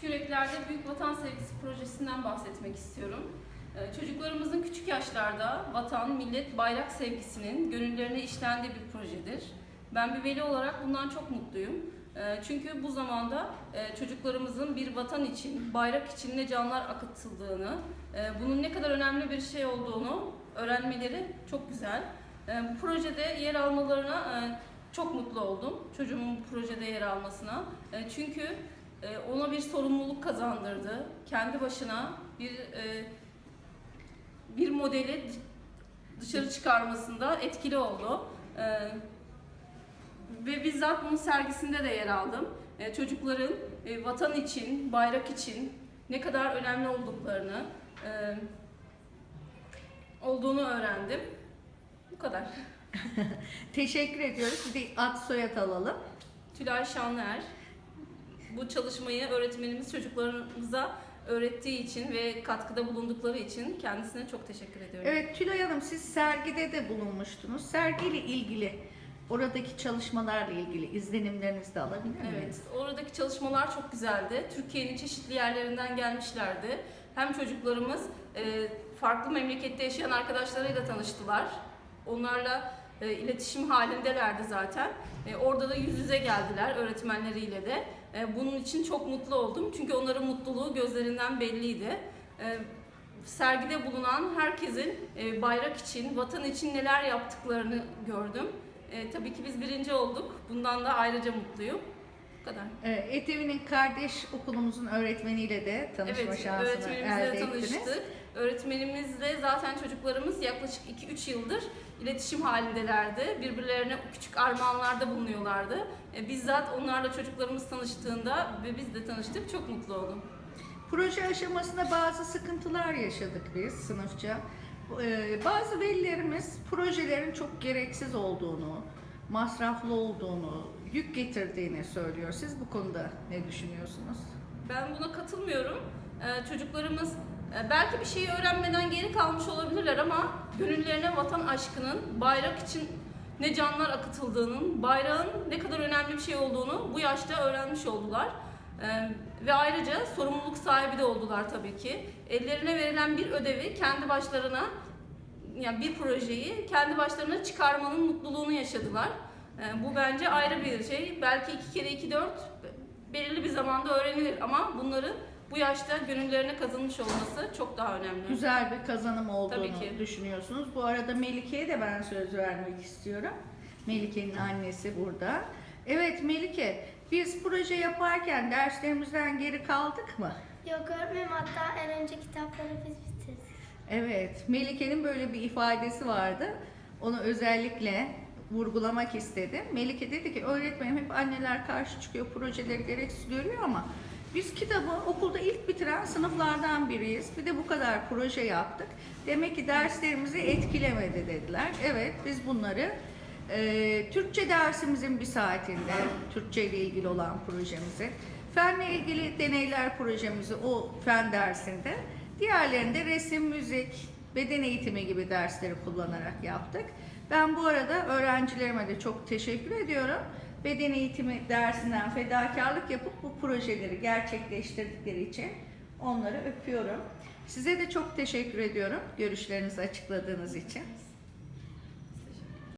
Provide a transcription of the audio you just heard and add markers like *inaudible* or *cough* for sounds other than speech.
Küçük Yürekler'de Büyük Vatan Sevgisi projesinden bahsetmek istiyorum. Ee, Çocuklarımızın küçük yaşlarda vatan, millet, bayrak sevgisinin gönüllerine işlendiği bir projedir. Ben bir veli olarak bundan çok mutluyum. Ee, Çünkü bu zamanda e, çocuklarımızın bir vatan için, bayrak için ne canlar akıtıldığını, e, bunun ne kadar önemli bir şey olduğunu öğrenmeleri çok güzel. E, Bu projede yer almalarına e, çok mutlu oldum. Çocuğumun bu projede yer almasına. Çünkü e, ona bir sorumluluk kazandırdı. Kendi başına bir e, bir modeli dışarı çıkarmasında etkili oldu. E, Ve bizzat bunun sergisinde de yer aldım. E, Çocukların e, vatan için, bayrak için ne kadar önemli olduklarını e, olduğunu öğrendim. Bu kadar. *laughs* Teşekkür ediyoruz. Bir ad soyad alalım. Tülay Şanlıer. Bu çalışmayı öğretmenimiz çocuklarımıza öğrettiği için ve katkıda bulundukları için kendisine çok teşekkür ediyorum. Evet Tülay Hanım siz sergide de bulunmuştunuz. Sergiyle ilgili oradaki çalışmalarla ilgili izlenimlerinizi de alabilir miyim? Evet, oradaki çalışmalar çok güzeldi. Türkiye'nin çeşitli yerlerinden gelmişlerdi. Hem çocuklarımız e, farklı memlekette yaşayan arkadaşlarıyla tanıştılar. Onlarla e, iletişim halindelerdi zaten. E, orada da yüz yüze geldiler öğretmenleriyle de. E, bunun için çok mutlu oldum. Çünkü onların mutluluğu gözlerinden belliydi. E, sergide bulunan herkesin e, bayrak için, vatan için neler yaptıklarını gördüm. E, tabii ki biz birinci olduk. Bundan da ayrıca mutluyum. Bu kadar. Ee, ETV'nin kardeş okulumuzun öğretmeniyle de tanışma Evet, şansını öğretmenimizle elde ettiniz. tanıştık. Öğretmenimizle zaten çocuklarımız yaklaşık 2-3 yıldır iletişim halindelerdi. Birbirlerine küçük armağanlarda bulunuyorlardı. E, bizzat onlarla çocuklarımız tanıştığında ve biz de tanıştık. Çok mutlu oldum. Proje aşamasında bazı sıkıntılar yaşadık biz sınıfça. Ee, bazı velilerimiz projelerin çok gereksiz olduğunu, masraflı olduğunu, yük getirdiğini söylüyor. Siz bu konuda ne düşünüyorsunuz? Ben buna katılmıyorum. Ee, çocuklarımız e, belki bir şeyi öğrenmeden geri kalmış olabilirler ama gönüllerine vatan aşkının, bayrak için ne canlar akıtıldığının, bayrağın ne kadar önemli bir şey olduğunu bu yaşta öğrenmiş oldular. Ee, ve ayrıca sorumluluk sahibi de oldular tabii ki. Ellerine verilen bir ödevi kendi başlarına, yani bir projeyi kendi başlarına çıkarmanın mutluluğunu yaşadılar. Ee, bu bence ayrı bir şey. Belki iki kere iki dört belirli bir zamanda öğrenilir ama bunları bu yaşta gönüllerine kazanmış olması çok daha önemli. Güzel bir kazanım olduğunu Tabii ki. düşünüyorsunuz. Bu arada Melike'ye de ben söz vermek istiyorum. Melike'nin annesi burada. Evet Melike, biz proje yaparken derslerimizden geri kaldık mı? Yok öğretmenim hatta en önce kitapları biz bitirdik. Evet, Melike'nin böyle bir ifadesi vardı. Onu özellikle vurgulamak istedim. Melike dedi ki öğretmenim hep anneler karşı çıkıyor, projeleri gereksiz görüyor ama biz kitabı okulda ilk bitiren sınıflardan biriyiz. Bir de bu kadar proje yaptık. Demek ki derslerimizi etkilemedi dediler. Evet, biz bunları e, Türkçe dersimizin bir saatinde, Türkçe ile ilgili olan projemizi, fenle ilgili deneyler projemizi o fen dersinde, diğerlerinde resim, müzik, beden eğitimi gibi dersleri kullanarak yaptık. Ben bu arada öğrencilerime de çok teşekkür ediyorum. Beden eğitimi dersinden fedakarlık yapıp bu projeleri gerçekleştirdikleri için onları öpüyorum. Size de çok teşekkür ediyorum görüşlerinizi açıkladığınız için.